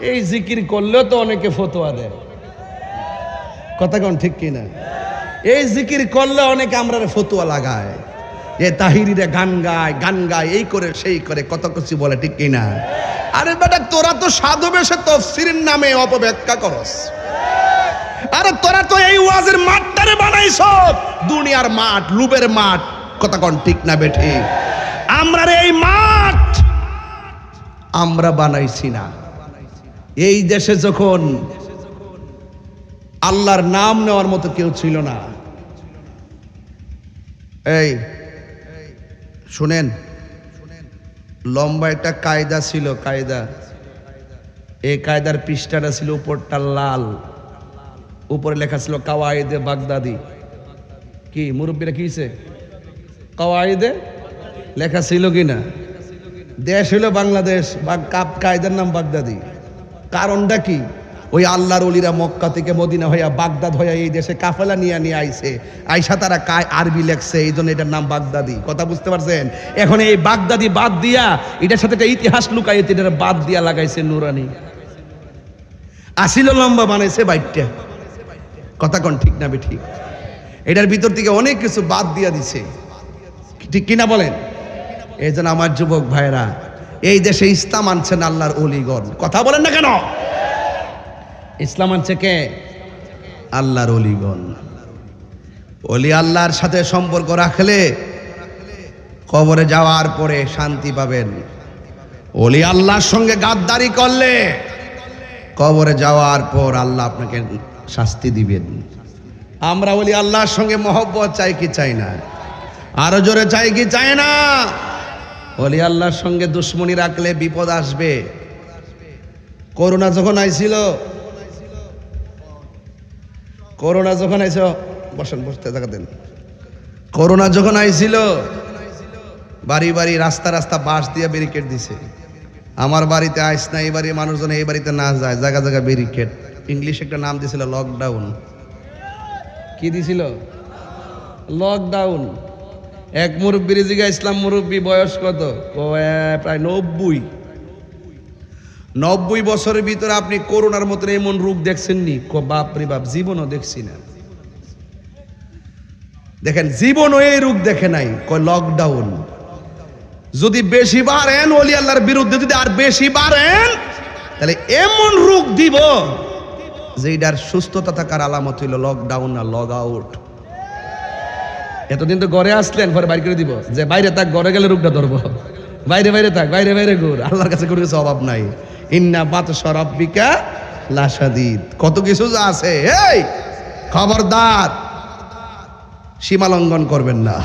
এই জিকির করলেও তো অনেকে ফতোয়া দেয়। কথা কোন ঠিক কিনা? এই জিকির করলে অনেকে আমরা ফতুয়া লাগায়। এ তাহিরিরা গান গায় গান গায়, এই করে, সেই করে কত কিছু বলে ঠিক কিনা? আরে বেটা, তোরা তো সাধু বেশে তফসিরের নামে অপব্যাখ্যা করস। আরে তোরা তো এই ওয়াজের মাঠটারে বানাইছ দুনিয়ার মাঠ লুবের মাঠ, কথা কোন ঠিক না বেঠি? আমরা এই মাঠ আমরা বানাইছি না। এই দেশে যখন আল্লাহর নাম নেওয়ার মতো কেউ ছিল না। এই, শুনেন, লম্বা একটা কায়দা ছিল, কায়দা। এই কায়দার পৃষ্ঠাটা ছিল উপরটা লাল। উপরে লেখা ছিল কাওয়াইদে বাগদাদি। কি, মুরব্বীরা কি হয়েছে কাওয়াইদে লেখা ছিল কি না দেশ হলো বাংলাদেশ, বা কাপ কায়দার নাম বাগদাদি। কারণটা কি? ওই আল্লাহর অলিরা মক্কা থেকে মদিনা হইয়া বাগদাদ হইয়া এই দেশে কাফেলা নিয়ে নিয়ে আইছে। আইসা তারা কায় আরবি লেখছে এই জন্য এটার নাম বাগদাদি। কথা বুঝতে পারছেন? এখন এই বাগদাদি বাদ দিয়া, এটার সাথে একটা ইতিহাস লুকাইতে এটা বাদ দিয়া লাগাইছে নুরানি। আসিল লম্বা বানাইছে বাইকটা কথা কোন ঠিক না ঠিক এটার ভিতর থেকে অনেক কিছু বাদ দিয়া দিছে। ঠিক কিনা বলেন? এই জন্য আমার যুবক ভাইরা এই দেশে ইসলাম আনছেন আল্লাহর অলিগণ। কথা বলেন না কেন? ইসলাম আনছে কে? আল্লাহর অলিগণ। অলি আল্লাহর সাথে সম্পর্ক রাখলে কবরে যাওয়ার পরে শান্তি পাবেন। অলি আল্লাহর সঙ্গে গাদ্দারি করলে কবরে যাওয়ার পর আল্লাহ আপনাকে শাস্তি দিবেন। আমরা বলি আল্লাহর সঙ্গে মহব্বত চাই কি চাই না? আরও জোরে চাই কি চাই না? বলি আল্লাহর সঙ্গে দুশ্মনী রাখলে বিপদ আসবে। করোনা যখন আইছিল, করোনা যখন আইছ, বসেন, বসতে জায়গা দেন। করোনা যখন আইছিল, বাড়ি বাড়ি, রাস্তা রাস্তা বাঁশ দিয়ে ব্যারিকেড দিছে। আমার বাড়িতে আইস না, এই বাড়ির মানুষজন এই বাড়িতে না যায়, জায়গা জায়গা ব্যারিকেড ইংলিশ একটা নাম দিছিল লকডাউন কি দিছিল? লকডাউন এক মুরব্বীর জিগা ইসলাম মুরব্বী বয়স কত? প্রায় নব্বই। নব্বই বছরের ভিতরে আপনি করোনার মতন এমন রোগ দেখছেন নি ক বাপ রে বাপ, জীবনও দেখছি না। দেখেন, জীবনও এই রোগ দেখে নাই। কয় লকডাউন যদি বেশি বাড়েন, অলি আল্লাহর বিরুদ্ধে যদি আর বেশি বাড়েন, তাহলে এমন রোগ দিব যে এটার সুস্থতা থাকার আলামত হইল লকডাউন না লগ আউট এতদিন তো ঘরে আসলেন, পরে বাইর করে দিব। যে বাইরে থাক, ঘরে গেলে রোগটা ধরবো। বাইরে বাইরে থাক, বাইরে বাইরে ঘুর। আল্লাহর কাছে কোনো কিছু অভাব নাই। ইন্না বাত সরাব্বিকা লাসাদিদ কত কিছু যা আছে, এই খবরদার, সীমা লঙ্ঘন করবেন না।